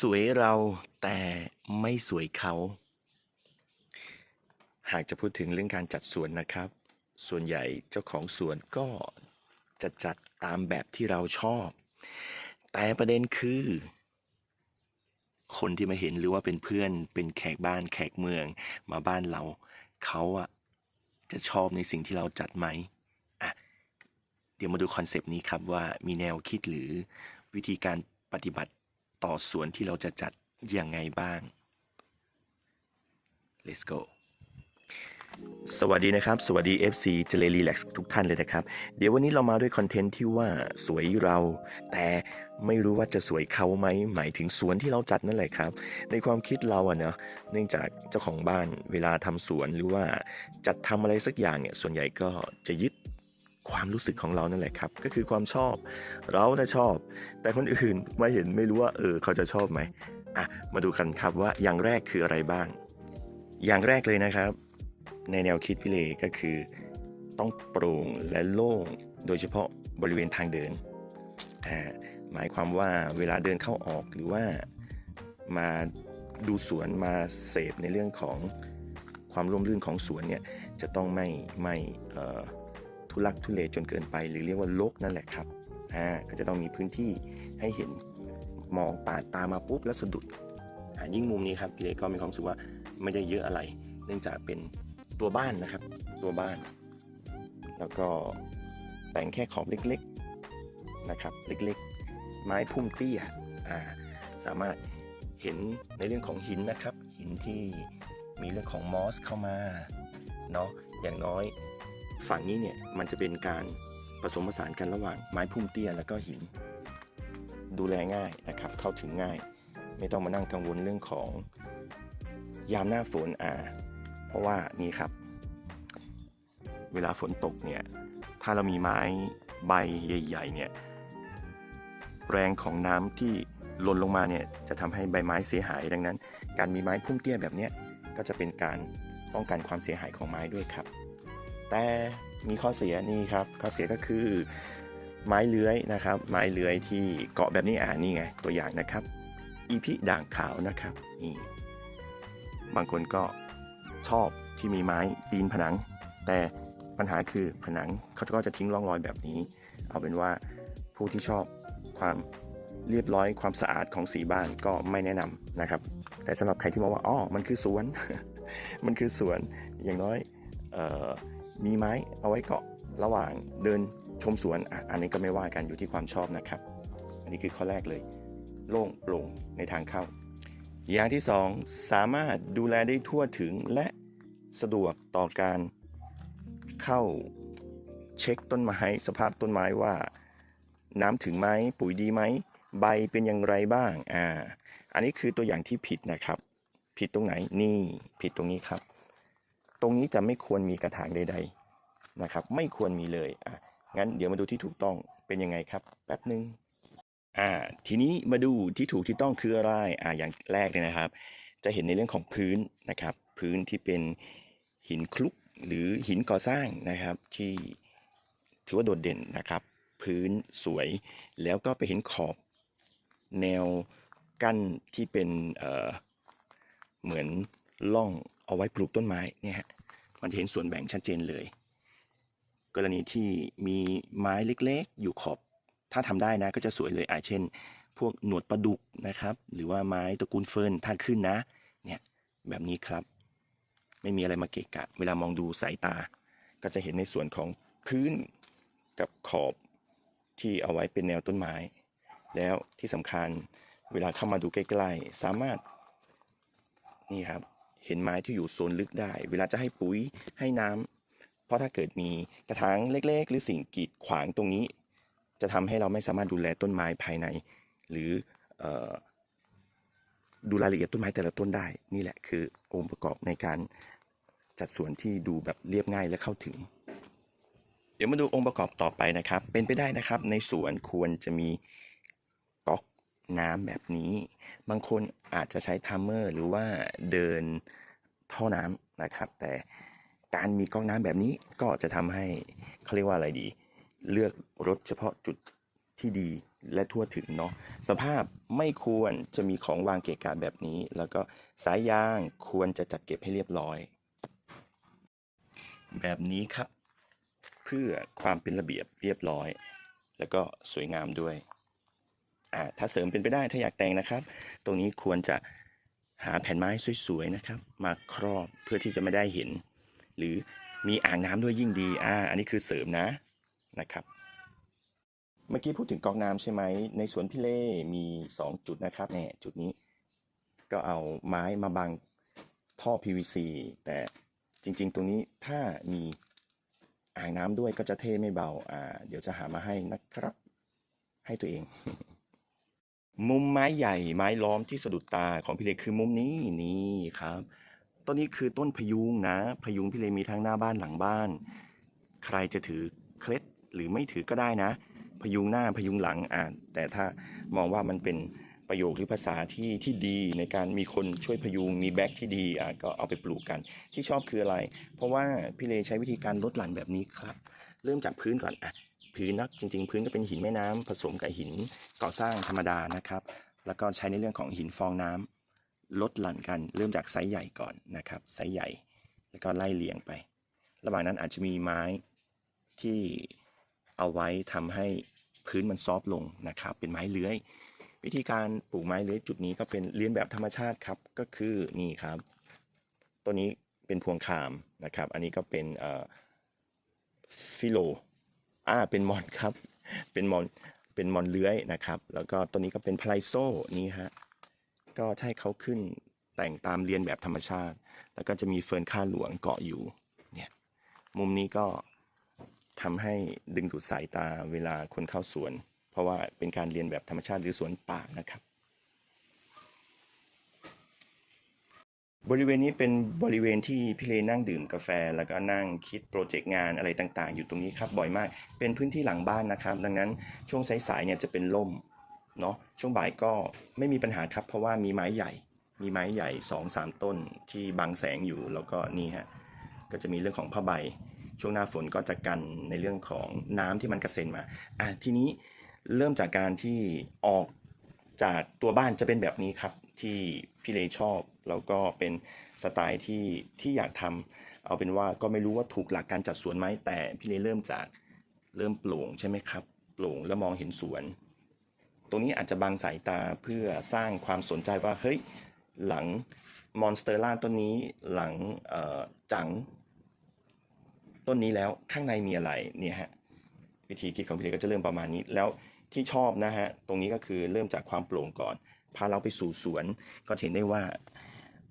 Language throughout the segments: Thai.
สวยเราแต่ไม่สวยเขา หากจะพูดถึงเรื่องการจัดสวนนะครับ ส่วนใหญ่เจ้าของสวนก็จะจัดตามแบบที่เราชอบ แต่ประเด็นคือ คนที่มาเห็นหรือว่าเป็นเพื่อนเป็นแขกบ้านแขกเมืองมาบ้านเรา เขาอะจะชอบในสิ่งที่เราจัดไหมอะเดี๋ยวมาดูคอนเซปต์นี้ครับว่ามีแนวคิดหรือวิธีการปฏิบัติ ต่อสวนที่เราจะจัดยังไงบ้าง let's go สวัสดีนะครับ สวัสดี FC เจเลรีแล็กทุกท่านเลยนะครับ เดี๋ยววันนี้เรามาด้วยคอนเทนต์ที่ว่าสวยเรา แต่ไม่รู้ว่าจะสวยเขาไหมหมายถึงสวนที่เราจัดนั่นแหละครับ ในความคิดเราอะเนาะเนื่องจากเจ้าของบ้านเวลาทำสวนหรือว่าจัดทำอะไรสักอย่างเนี่ยส่วนใหญ่ก็จะยึด ความรู้สึกของเรานั่นแหละครับ ก็คือความชอบ เราน่ะชอบ แต่คนอื่นมาเห็นไม่รู้ว่าเออเขาจะชอบไหมอะมาดูกันครับว่าอย่างแรกคืออะไรบ้าง อย่างแรกเลยนะครับ ในแนวคิดพี่เลก็คือ ต้องโปร่งและโล่งโดยเฉพาะบริเวณทางเดินอ่าหมายความว่าเวลาเดินเข้าออกหรือว่ามาดูสวนมาเสพในเรื่องของความร่มรื่นของสวนเนี่ยจะต้องไม่ไม่เอ่อ ลักทุเลจนเกินไป หรือเรียกว่าลกนั่นแหละครับอ่าก็จะต้องมีพื้นที่ให้เห็นมองปาดตามาปุ๊บแล้วสะดุดยิ่งมุมนี้ครับพี่เลก็มีความรู้สึกว่าไม่ได้เยอะอะไร เนื่องจากเป็นตัวบ้านนะครับ ตัวบ้าน แล้วก็แต่งแค่ขอบเล็กๆนะครับ เล็กๆ ไม้พุ่มเตี้ยอ่าสามารถเห็นในเรื่องของหินนะครับ หินที่มีเรื่องของมอสเข้ามาเนาะอย่างน้อย ฝั่งนี้เนี่ยมันจะเป็นการผสมผสานกันระหว่างไม้พุ่มเตี้ยแล้วก็หิน ดูแลง่ายนะครับ เข้าถึงง่าย ไม่ต้องมานั่งกังวลเรื่องของยามหน้าฝนอ่า เพราะว่านี่ครับ เวลาฝนตกเนี่ยถ้าเรามีไม้ใบใหญ่ๆเนี่ยแรงของน้ำที่หล่นลงมาเนี่ยจะทำให้ใบไม้เสียหายดังนั้น การมีไม้พุ่มเตี้ยแบบนี้ก็จะเป็นการป้องกันความเสียหายของไม้ด้วยครับ แต่มีข้อเสียนี่ครับ ข้อเสียก็คือไม้เลื้อยนะครับ ไม้เลื้อยที่เกาะแบบนี้อ่านี่ไง ตัวอย่างนะครับ อีพิด่างขาวนะครับนี่บางคนก็ชอบที่มีไม้ปีนผนัง แต่ปัญหาคือผนังเขาก็จะทิ้งร่องรอยแบบนี้ เอาเป็นว่าผู้ที่ชอบความเรียบร้อยความสะอาดของสีบ้านก็ไม่แนะนำนะครับ แต่สำหรับใครที่มองว่าอ๋อมันคือสวน มันคือสวนอย่างน้อยเออ มีไม้เอาไว้เกาะระหว่างเดินชมสวนออันนี้ก็ไม่ว่ากันอยู่ที่ความชอบนะครับ อันนี้คือข้อแรกเลย โล่งโปร่งในทางเข้า อย่างที่สองสามารถดูแลได้ทั่วถึงและสะดวกต่อการเข้าเช็คต้นไม้ สภาพต้นไม้ว่า น้ำถึงไหมปุ๋ยดีไหมใบเป็นอย่างไรบ้างอ่าอันนี้คือตัวอย่างที่ผิดนะครับ ผิดตรงไหนนี่ผิดตรงนี้ครับ ตรงนี้จะไม่ควรมีกระถางใด ๆนะครับ ไม่ควรมีเลยอะงั้นเดี๋ยวมาดูที่ถูกต้องเป็นยังไงครับแป๊บหนึ่งอ่าทีนี้มาดูที่ถูกที่ต้องคืออะไรอ่าอย่างแรกเลยนะครับ จะเห็นในเรื่องของพื้นนะครับ พื้นที่เป็นหินคลุกหรือหินก่อสร้างนะครับที่ถือว่าโดดเด่นนะครับ พื้นสวย แล้วก็ไปเห็นขอบแนวกั้นที่เป็นเอ่อเหมือนล่อง เอาไว้ปลูกต้นไม้เนี่ยฮะมันจะเห็นส่วนแบ่งชัดเจนเลย กรณีที่มีไม้เล็กๆ อยู่ขอบ ถ้าทำได้นะก็จะสวยเลยอ่าเช่น พวกหนวดปลาดุกนะครับ หรือว่าไม้ตระกูลเฟิร์นถ้าขึ้นนะเนี่ยแบบนี้ครับ ไม่มีอะไรมาเกะกะ เวลามองดูสายตา ก็จะเห็นในส่วนของพื้นกับขอบที่เอาไว้เป็นแนวต้นไม้ แล้วที่สำคัญเวลาเข้ามาดูใกล้ ๆ สามารถนี่ครับ เห็นไม้ที่อยู่โซนลึกได้ เวลาจะให้ปุ๋ยให้น้ำเพราะถ้าเกิดมีกระถางเล็ก ๆ หรือสิ่งกีดขวางตรงนี้ จะทำให้เราไม่สามารถดูแลต้นไม้ภายใน หรืออดูรายละเอียดต้นไม้แต่ละต้นได้ นี่แหละคือองค์ประกอบในการจัดสวนที่ดูแบบเรียบง่ายและเข้าถึง เดี๋ยวมาดูองค์ประกอบต่อไปนะครับ เป็นไปได้นะครับ ในสวนควรจะมี น้ำแบบนี้ บางคนอาจจะใช้ทัมเมอร์หรือว่าเดินท่อน้ำนะครับ แต่การมีก๊อกน้ำแบบนี้ก็จะทำให้เขาเรียกว่าอะไรดี เลือกรถเฉพาะจุดที่ดีและทั่วถึงเนาะสภาพไม่ควรจะมีของวางเกะกะแบบนี้ แล้วก็สายยางควรจะจัดเก็บให้เรียบร้อย แบบนี้ครับ เพื่อความเป็นระเบียบเรียบร้อย แล้วก็สวยงามด้วย ถ้าเสริมเป็นไปได้ถ้าอยากแต่งนะครับ ตรงนี้ควรจะหาแผ่นไม้สวยๆนะครับ มาครอบเพื่อที่จะไม่ได้เห็น หรือมีอ่างน้ำด้วยยิ่งดีอ่าอันนี้คือเสริมนะนะครับ เมื่อกี้พูดถึงกอกน้ำใช่ไหมในสวนพี่เล่มี 2 จุดนะครับเนี่ยจุดนี้ก็เอาไม้มาบังท่อ PVC แต่จริง ๆ ตรงนี้ถ้ามีอ่างน้ำด้วยก็จะเท่ไม่เบาอ่าเดี๋ยวจะหามาให้นะครับ ให้ตัวเอง มุมไม้ใหญ่ไม้ล้อมที่สะดุดตาของพี่เล็กคือมุมนี้นี่ครับ ต้นนี้คือต้นพยุงนะ พยุงพี่เล็กมีทั้งหน้าบ้านหลังบ้าน ใครจะถือเคล็ดหรือไม่ถือก็ได้นะ พยุงหน้าพยุงหลังอ่าแต่ถ้ามองว่ามันเป็นประโยคหรือภาษาที่ที่ดีในการมีคนช่วยพยุงมีแบ็กที่ดีอ่าก็เอาไปปลูกกัน ที่ชอบคืออะไร เพราะว่าพี่เลใช้วิธีการลดหลั่นแบบนี้ครับ เริ่มจากพื้นก่อนอะ พื้นนะจริง ๆ พื้นก็เป็นหินแม่น้ำผสมกับหินก่อสร้างธรรมดานะครับ แล้วก็ใช้ในเรื่องของหินฟองน้ำลดหลั่นกันเริ่มจากไซส์ใหญ่ก่อนนะครับไซส์ใหญ่ แล้วก็ไล่เลียงไป ระหว่างนั้นอาจจะมีไม้ที่เอาไว้ทำให้พื้นมันซอฟต์ลงนะครับ เป็นไม้เลื้อย วิธีการปลูกไม้เลื้อยจุดนี้ก็เป็นเลียนแบบธรรมชาติครับก็คือนี่ครับตัวนี้เป็นพวงคามนะครับ อันนี้ก็เป็นเอ่อฟิโล อ่าเป็นมอนครับ เป็นมอนเป็นมอนเลื้อยนะครับ แล้วก็ตัวนี้ก็เป็นพลายโซ่นี่ฮะก็ใช่เขาขึ้นแต่งตามเรียนแบบธรรมชาติ แล้วก็จะมีเฟิร์นข้าหลวงเกาะอยู่เนี่ยมุมนี้ก็ทำให้ดึงดูดสายตาเวลาคนเข้าสวน เพราะว่าเป็นการเรียนแบบธรรมชาติหรือสวนป่านะครับ บริเวณนี้เป็นบริเวณที่พี่เลนั่งดื่มกาแฟ แล้วก็นั่งคิดโปรเจกต์งานอะไรต่างๆ อยู่ตรงนี้ครับบ่อยมาก เป็นพื้นที่หลังบ้านนะครับ ดังนั้นช่วงสายๆเนี่ยจะเป็นล่มเนาะช่วงบ่ายก็ไม่มีปัญหาครับ เพราะว่ามีไม้ใหญ่ มีไม้ใหญ่2อสามต้นที่บังแสงอยู่แล้วก็นี่ฮะก็จะมีเรื่องของผ้าใบ ช่วงหน้าฝนก็จะกันในเรื่องของน้ำที่มันกระเซ็นมาอะทีนี้เริ่มจากการที่ออกจากตัวบ้านจะเป็นแบบนี้ครับ ที่พี่เลชอบแล้วก็เป็นสไตล์ที่ที่อยากทำเอาเป็นว่าก็ไม่รู้ว่าถูกหลักการจัดสวนไหมแต่พี่เลเริ่มจากเริ่มโปร่งใช่ไหมครับโปร่งแล้วมองเห็นสวน ตรงนี้อาจจะบังสายตาเพื่อสร้างความสนใจว่าเฮ้ยหลังมอนสเตอร่าต้นนี้หลังจังต้นนี้แล้วข้างในมีอะไรเนี่ยฮะวิธีคิดของพี่เลก็จะเริ่มประมาณนี้แล้วที่ชอบนะฮะตรงนี้ก็คือเริ่มจากความโปร่งก่อน พาเราไปสู่สวน ก็เห็นได้ว่า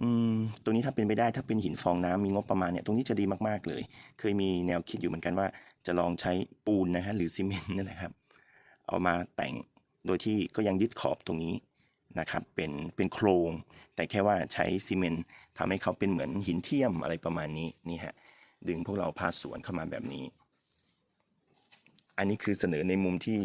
อืมตรงนี้ถ้าเป็นไปได้ถ้าเป็นหินฟองน้ำมีงบประมาณเนี่ยตรงนี้จะดีมากๆเลย เคยมีแนวคิดอยู่เหมือนกันว่า จะลองใช้ปูนนะฮะหรือซีเมนต์นั่นแหละครับ เอามาแต่งโดยที่ก็ยังยึดขอบตรงนี้นะครับเป็นเป็นโครง แต่แค่ว่าใช้ซีเมนต์ทำให้เขาเป็นเหมือนหินเทียมอะไรประมาณนี้นี่ฮะดึงพวกเราพาสวนเข้ามาแบบนี้ อันนี้คือเสนอในมุมที่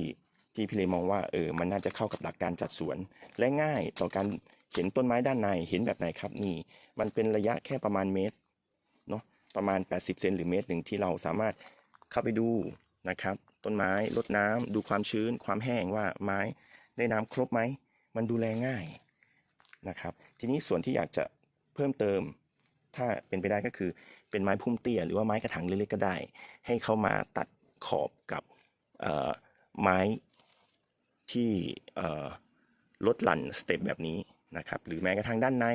ที่พี่เลมองว่าเออมันน่าจะเข้ากับหลักการจัดสวน และง่ายต่อการเห็นต้นไม้ด้านในเห็นแบบไหนครับนี่ มันเป็นระยะแค่ประมาณเมตรเนาะประมาณ 80เซนหรือเมตรหนึ่งที่เราสามารถเข้าไปดูนะครับ ต้นไม้รดน้ำดูความชื้น ความแห้งว่าไม้ได้น้ำครบไหมมันดูแลง่ายนะครับ ทีนี้ส่วนที่อยากจะเพิ่มเติม ถ้าเป็นไปได้ก็คือเป็นไม้พุ่มเตี้ยหรือว่าไม้กระถางเล็กๆก็ได้ ให้เข้ามาตัดขอบกับเอ่อไม้ ที่ลดหลั่นสเต็ปแบบนี้นะครับหรือแม้กระทั่งด้านใน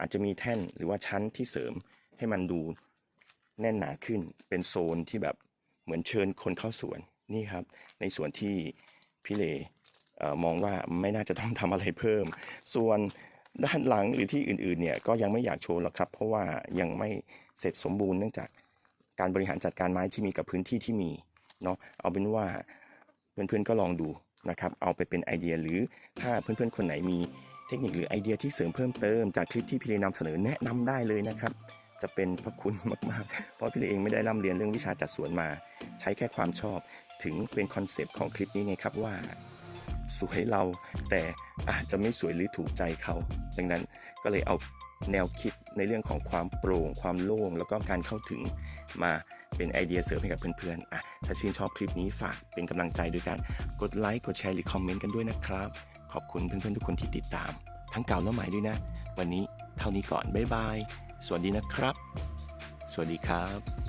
อาจจะมีแท่นหรือว่าชั้นที่เสริมให้มันดูแน่นหนาขึ้นเป็นโซนที่แบบเหมือนเชิญคนเข้าสวนนี่ครับ ในส่วนที่พี่เลอมองว่าไม่น่าจะต้องทำอะไรเพิ่ม ส่วนด้านหลังหรือที่อื่นๆเนี่ยก็ยังไม่อยากโชว์หรอกครับ เพราะว่ายังไม่เสร็จสมบูรณ์เนื่องจากการบริหารจัดการไม้ที่มีกับพื้นที่ที่มีเนาะเอาเป็นว่าเพื่อนๆก็ลองดู นะครับเอาไปเป็นไอเดียหรือถ้าเพื่อนๆคนไหนมีเทคนิคหรือไอเดียที่เสริมเพิ่มเติมจากคลิปที่พี่เลนำเสนอแนะนำได้เลยนะครับ จะเป็นพระคุณมากๆ เพราะพี่เลเองไม่ได้ร่ำเรียนเรื่องวิชาจัดสวนมา ใช้แค่ความชอบถึงเป็นคอนเซปต์ของคลิปนี้ไงครับว่า สวยเราแต่อาจจะไม่สวยหรือถูกใจเขา ดังนั้นก็เลยเอา แนวคิดในเรื่องของความโปร่ง ความโล่ง แล้วก็การเข้าถึงมาเป็นไอเดียเสริมให้กับเพื่อนๆอะถ้าชื่นชอบคลิปนี้ฝากเป็นกำลังใจด้วยการกดไลค์ กดแชร์หรือคอมเมนต์กันด้วยนะครับ ขอบคุณเพื่อนๆทุกคนที่ติดตาม ทั้งเก่าและใหม่ด้วยนะ วันนี้เท่านี้ก่อน บ๊ายบาย สวัสดีนะครับ สวัสดีครับ